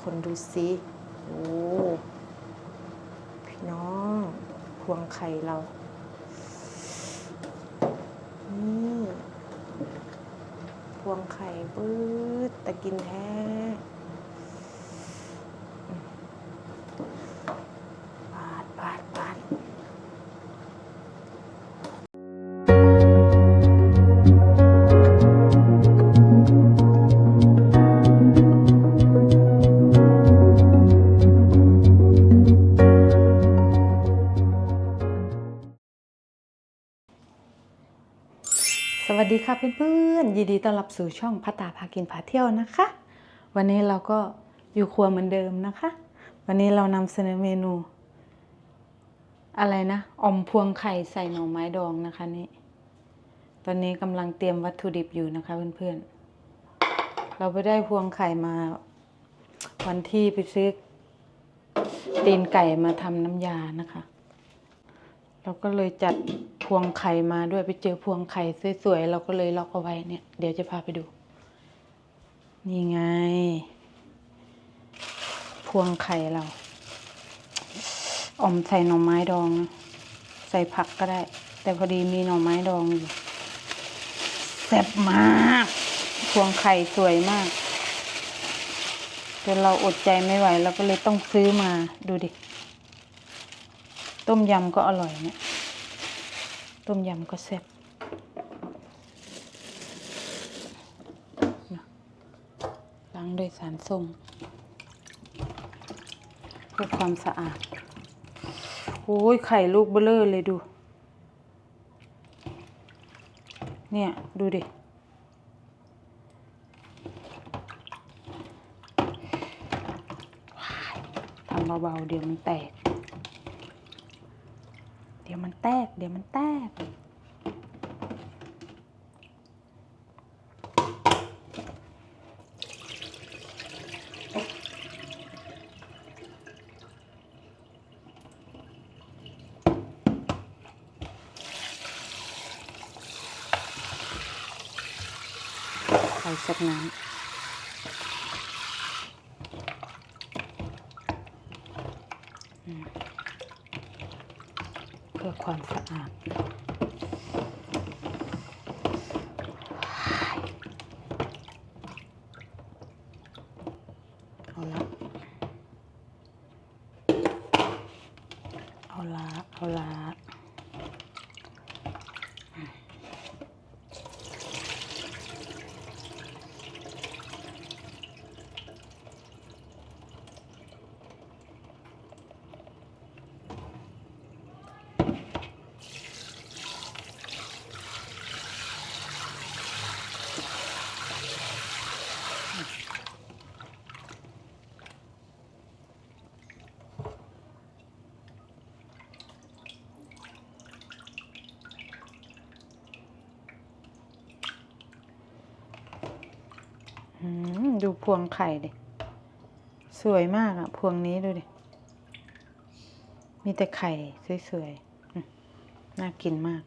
คนดูสิโอ้พี่น้องพวงไข่เรา นี่พวงไข่ปื๊ดแต่กินแท้ วัสดีค่ะเพื่อนๆยินดีต้อนรับสู่ช่องพัตตาพากินพาเที่ยวนะคะ วันนี้เราก็อยู่ครัวเหมือนเดิมนะคะ วันนี้เรานำเสนอเมนู อะไรนะอมพวงไข่ใส่หน่อไม้ดองนะคะนี่ตอนนี้กำลังเตรียมวัตถุดิบอยู่นะคะเพื่อนๆ เราไปได้พวงไข่มา วันที่ไปซื้อตีนไก่มาทำน้ำยานะคะ เราก็เลยจัด วงไข่มาด้วยไปเจอพวงไข่สวยๆเราก็เลยล็อกเอาไว้เนี่ย เดี๋ยวจะพาไปดู นี่ไง พวงไข่เราอมใส่หน่อไม้ดองนะใส่ผักก็ได้ แต่พอดีมีหน่อไม้ดองอยู่แซ่บมาก พวงไข่สวยมากจนเราอดใจไม่ไหวเราก็เลยต้องซื้อมาดูดิ ต้มยำก็อร่อยเนี่ย ต้มยำก็แซ่บล้างด้วยสารส้มเพื่อความสะอาด โอ้ย ไข่ลูกเบลเลอร์เลยดู เนี่ย ดูดิทำเบาๆ เดี๋ยวมันแตก ดี๋ยวมันแตก เดี๋ยวมันแตก ใส่สักน้ำอืมเพื่อความสะอาด เอาละ เอา ละ ดูพวงไข่ดิสวยมากอะพวงนี้ดูดิ มีแต่ไข่สวยๆ น่ากินมาก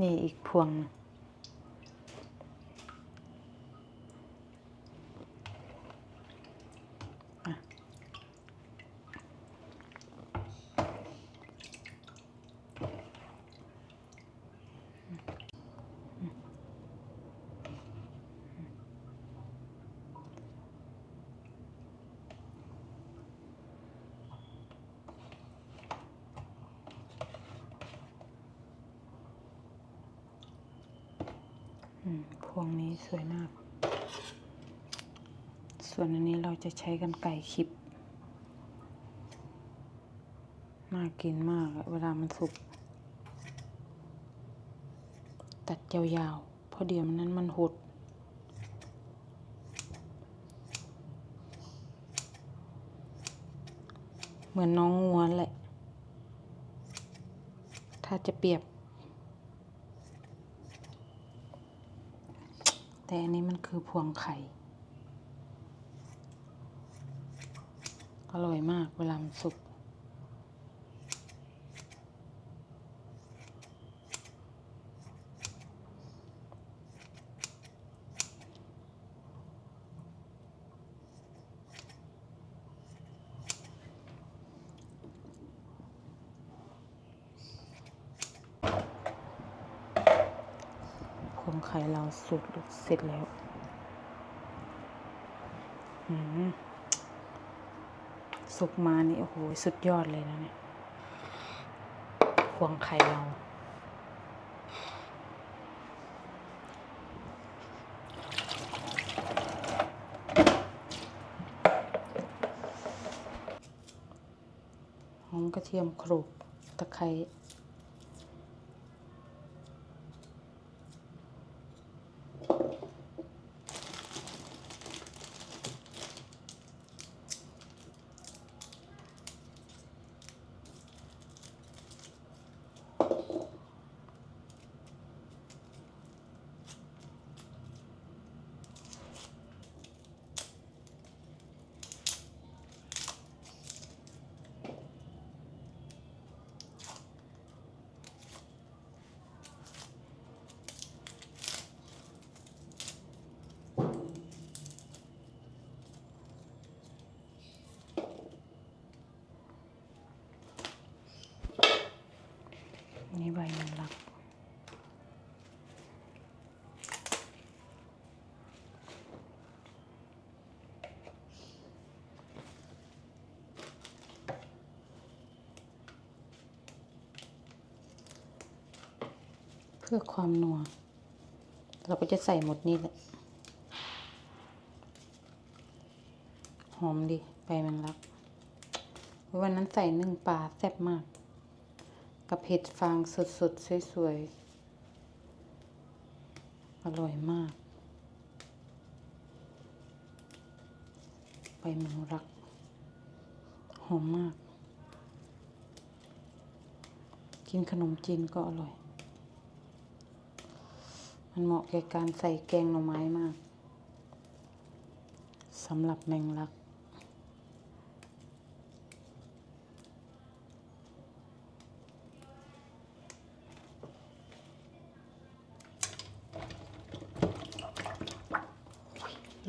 นี่อีกพวงนึง วงนี้สวยมาก ส่วนอันนี้เราจะใช้กันไก่คลิปน่ากินมากเวลามันสุก ตัดยาวๆ เพราะเดี๋ยวมันนั้นมันหดเหมือนน้องงัวแหละ ถ้าจะเปรียบ แต่อันนี้มันคือพวงไข่ อร่อยมากเวลามันสุก วงไข่เรา สุกเสร็จแล้วอืมสุกมานี่ โอ้โห สุดยอดเลยนะเนี่ยพวงไข่เรา หอมกระเทียมโขลกตะไคร้นี่ใบมันรัก เพื่อความนัว เราก็จะใส่หมดนี่แหละ หอมดิใบแมงลัก วันนั้นใส่นึ่งปลาแซ่บมาก กับเห็ดฟางสดๆ สวยๆ อร่อยมาก ใบแมงลัก หอมมาก กินขนมจีนก็อร่อย มันเหมาะแก่การใส่แกงหน่อไม้มากสำหรับแมงลัก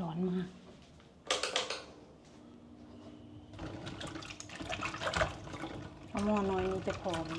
ร้อนมากเอาหม้อน้อยนี้จะพอไหม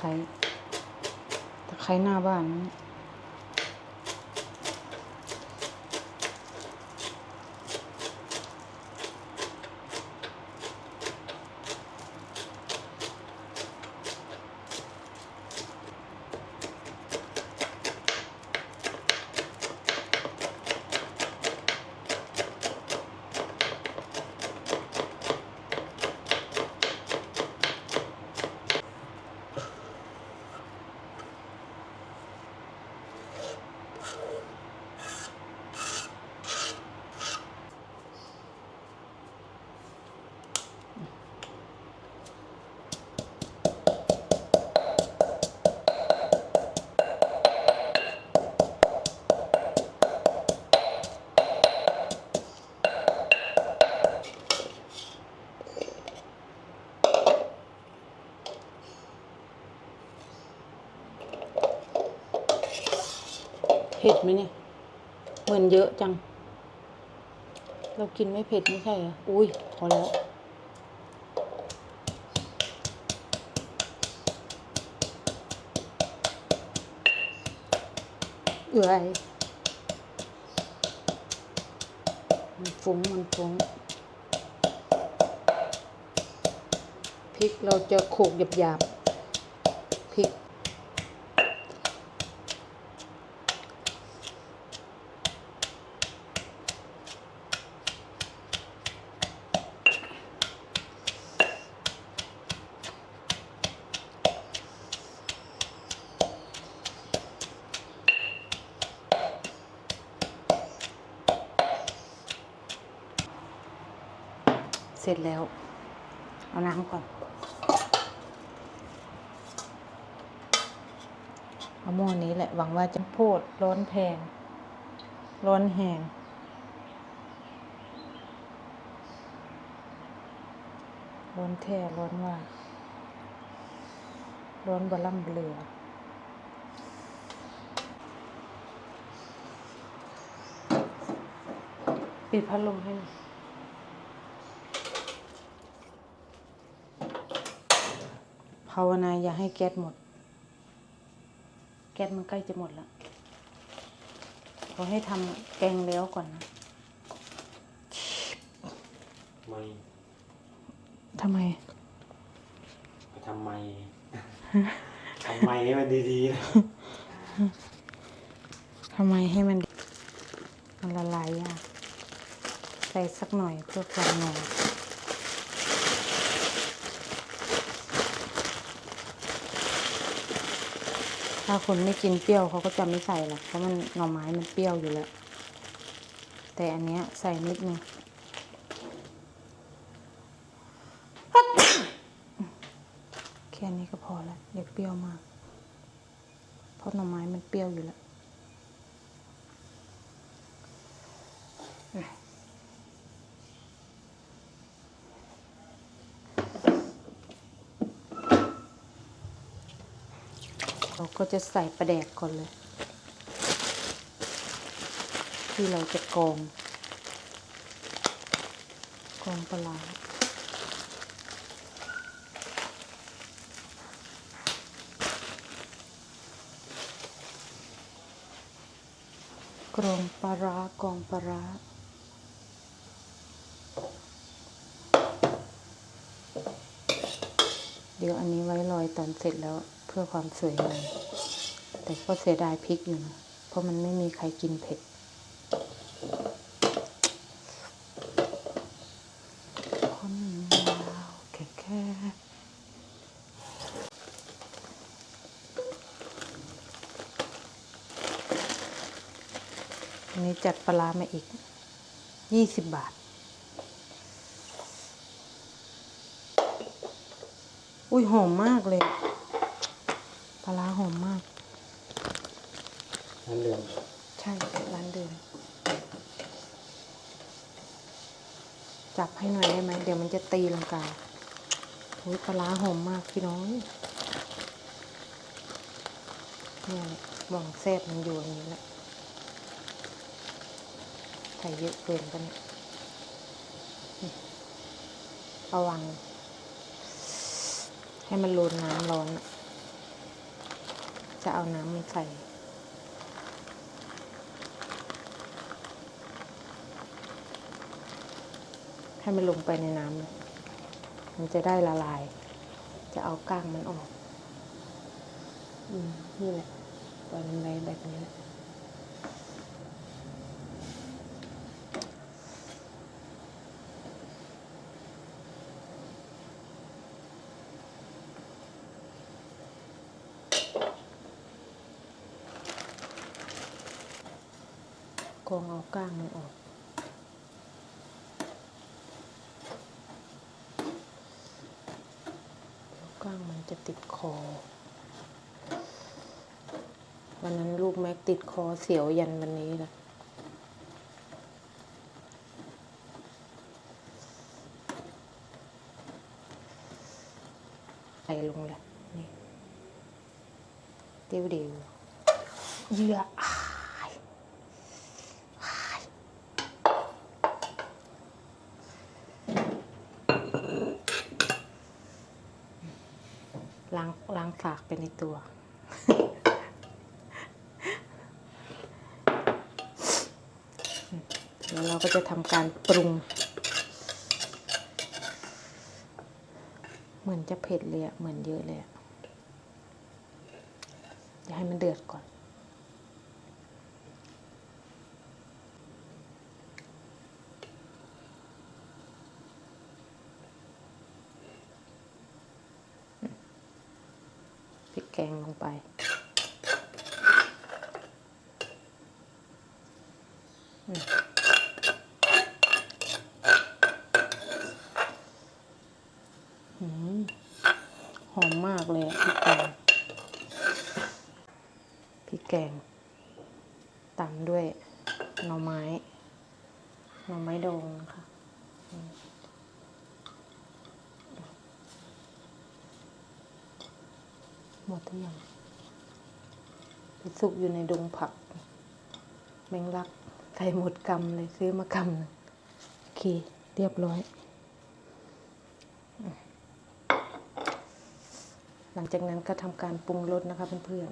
ไคร้ตะไคร้หน้าบ้านนี่ เผ็ดไหมเนี่ยเหมือนเยอะจัง เรากินไม่เผ็ดไม่ใช่เหรอ อุ้ยพอแล้ว เอื่อยมันฟุ้งมันฟุ้งพริกเราจะโขกหยาบๆพริก ร็จแล้ว เอาน้ำก่อน เอาหม้อนี้แหละ หวังว่าจะโพดร้อนแพง ร้อนแหงร้อนแท้ร้อนว่า ร้อนบล่ำเบลือปิดพัดลมให้หน่อยาวนาอย่าให้แก๊สหมด แก๊สมันใกล้จะหมดแล้วขอให้ทำแกงแล้วก่อนนะไม่ทำไมไปทำไมทำไมให้มันดีๆนะทำไมให้มันมันละลายยากใส่สักหน่อยเพื่อความนัว ถ้าคนไม่กินเปรี้ยวเขาก็จะไม่ใส่หรอกเพราะมันหน่อไม้มันเปรี้ยวอยู่แล้ว แต่อันเนี้ยใส่นิดนึงแค่นี้ก็พอแล้วเดี๋ยวเปรี้ยวมาก เพราะหน่อไม้มันเปรี้ยวอยู่แล้ว ก็จะใส่ปลาแดกก่อนเลย ที่เราจะกองกองปลาร้ากรองปลาร้ากองปลาร้าเดี๋ยวอันนี้ไว้ลอยตอนเสร็จแล้วเพื่อความสวยงาม แต่ก็เสียดายพริกอยู่นะเพราะมันไม่มีใครกินเผ็ด คนลาวแค่แค่นี้จัดปลามาอีก ยี่สิบบาท อุ้ยหอมมากเลย ปลาหอมมาก นั่นเรื่องใช่ร้านเดิม จับให้หน่อยได้ไหมเดี๋ยวมันจะตีลังกาโอ้ยปลาร้าหอมมากพี่น้องเนี่ยหว่องแซบมันอยู่อย่างนี้แหละใส่เยอะเกินไปเนี่ยนี่ระวัง ให้มันรูนน้ำร้อน จะเอาน้ำมันใส่ ให้มันลงไปในน้ำมันจะได้ละลาย จะเอาก้างมันออกอืมนี่แหละปล่อยมันไว้แบบนี้แหละกองเอาก้างมันออกล้างมันจะติด คอ วันนั้นลูกแม็กติดคอเสียวยันวันนี้แหละใส่ลงเลยนี่เดียวเดียวเยื่ออ้ายอ้ายล้างล้างสากไปในตัว แล้วเราก็จะทำการปรุง เหมือนจะเผ็ดเลยอะเหมือนเยอะเลยอะเดี๋ยวให้มันเดือดก่อน พริกแกง ลงไป อืม แกงตามด้วยหน่อไม้ หน่อไม้ดองนะคะอืม หมดทุกอย่างไปซุกอยู่ในดงผัก แมงลักใส่หมดกำเลยซื้อมากำหนึ่งโอเค เรียบร้อย หลังจากนั้นก็ทำการปรุงรสนะคะเพื่อน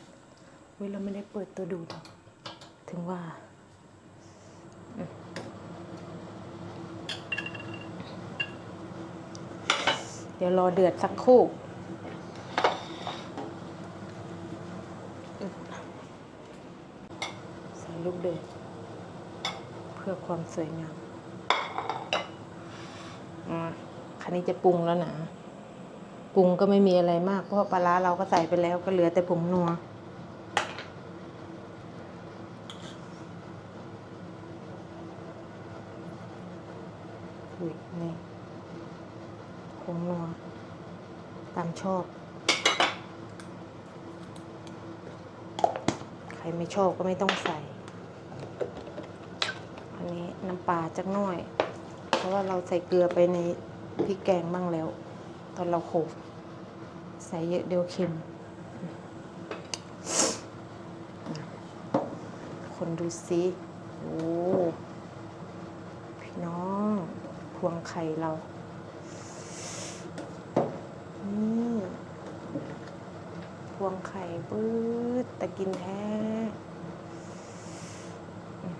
ๆเว้ยเราไม่ได้เปิดตัวดูดถึงว่าเดี๋ยวรอเดือดสักครู่อืมใส่ ลูกเดือดเพื่อความสวยงามอ่าคันนี้จะปรุงแล้วนะปรุงก็ไม่มีอะไรมาก เพราะปลาร้าเราก็ใส่ไปแล้วก็เหลือแต่ผงนัวอุ้ยนี่ผงนัวตามชอบ ใครไม่ชอบก็ไม่ต้องใส่ น้ำปลาจักหน่อย เพราะว่าเราใส่เกลือไปในพริกแกงบ้างแล้ว ตอนเราโขลกใส่เยอะเดียวเค็ม คนดูซิโอ้พี่น้องพวงไข่เรานี่พวงไข่ปื๊ดแต่กินแท้อืม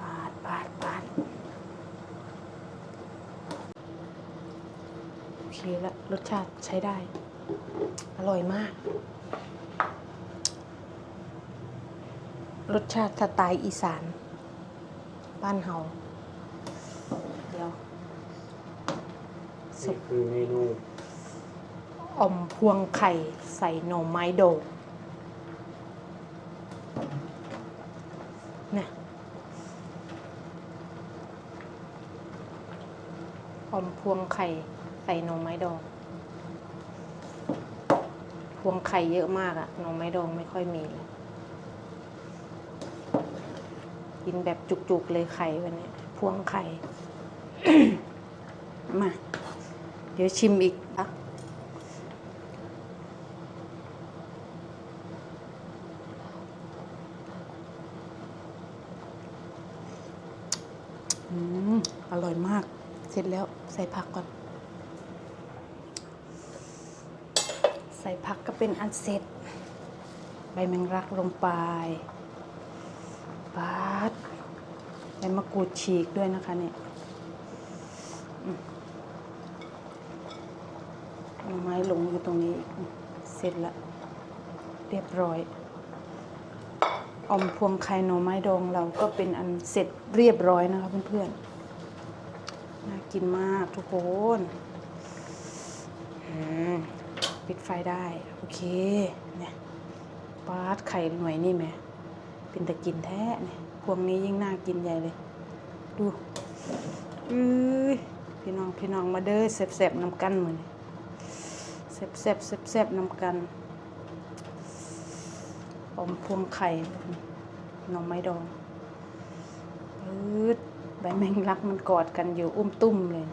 ปาดปาดปาด โอเคแล้ว รสชาติใช้ได้ อร่อยมาก รสชาติสไตล์อีสานบ้านเฮาเดี๋ยวนี่คือเมนูอ่อมพวงไข่ใส่หน่อไม้โดงเนี่ยอ่อมพวงไข่ใส่หน่อไม้ดอง พวงไข่เยอะมากอะหน่อไม้ดองไม่ค่อยมีเลยกินแบบจุกๆเลยไข่วันนี้พวงไข่ มา เดี๋ยวชิมอีกอะอร่อยมาก เสร็จแล้วใส่ผักก่อน ส่ผักก็เป็นอันเสร็จ ใบแมงลักลงไปปาดใบมะกรูดฉีกด้วยนะคะเนี่ยไม้หลงอยู่ตรงนี้ เสร็จแล้วเรียบร้อยอมพวงไข่หน่อไม้ดองเราก็เป็นอันเสร็จเรียบร้อยนะคะเพื่อนๆ น่ากินมากทุกคน ไฟได้ โอเค เนี่ยปาดไข่หน่วยนี่ไหมเป็นตะกินแท้เนี่ยพวงนี้ยิ่งน่ากินใหญ่เลย ดูอื้ยพี่น้องพี่น้องมาเด้อแซ่บๆนำกันมือนี่แซ่บๆแซ่บๆนำกันอมพวงไข่หน่อไม้ดองปืดใบแมงลักมันกอดกันอยู่อุ้มตุ้มเลย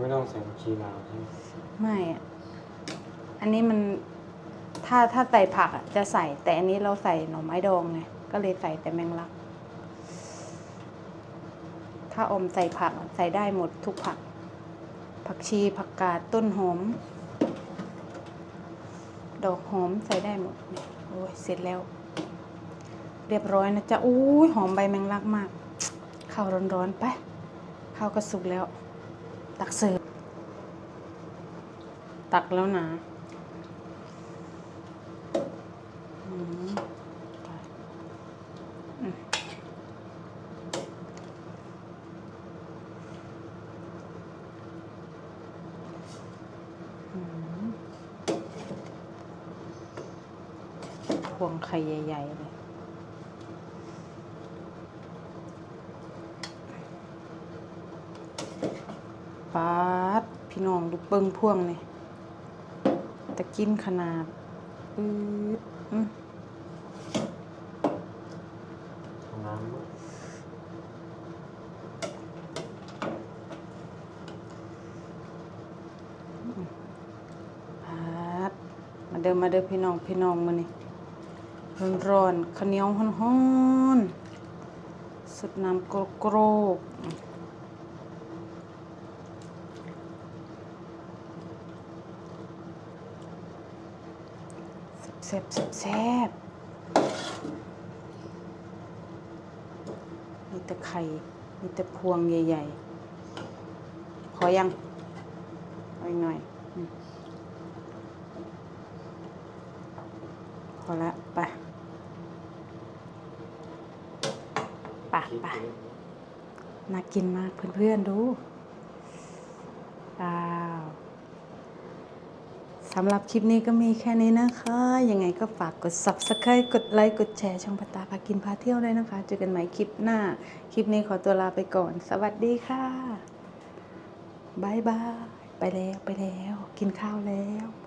ไม่ต้องใส่ผักชีลาวใช่ไหมไม่อะ อันนี้มันถ้าถ้าใส่ผักอะจะใส่แต่อันนี้เราใส่หน่อไม้ดองไงก็เลยใส่แต่แมงลัก ถ้าอมใส่ผักใส่ได้หมดทุกผัก ผักชีผักกาดต้นหอม ดอกหอมใส่ได้หมดโอ้ยเสร็จแล้ว เรียบร้อยนะจ๊ะอุ้ยหอมใบแมงลักมากข้าวร้อนๆไปข้าวก็สุกแล้ว ตักเสิร์ฟตักแล้วนะอืมไปอืมอืมพวงไข่ ใหญ่ๆเลยปาดพี่น้องดูเปิงพ่วงเลยตะกินขนาดปื๊ดอืมทำน้ำด้วยพัดมาเดินมาเดินพี่น้องพี่น้องมานี่ ร้อนๆข้าวเหนียวฮ้อนๆสุดน้ำโกโกรกแซ่บแซ่บมีแต่ไข่ มีแต่พวงใหญ่ ๆ พอยังเอาอีกหน่อยอืมพอละไป คิด ไป ดู น่ากินมากเพื่อนๆดูว้าวสำหรับคลิปนี้ก็มีแค่นี้นะคะ ยังไงก็ฝากกด subscribe กดไลค์ กดแชร์ ช่องพัตตาพากินพาเที่ยวด้วยนะคะ เจอกันใหม่คลิปหน้า คลิปนี้ขอตัวลาไปก่อน สวัสดีค่ะบายบาย ไปแล้วไปแล้ว กินข้าวแล้ว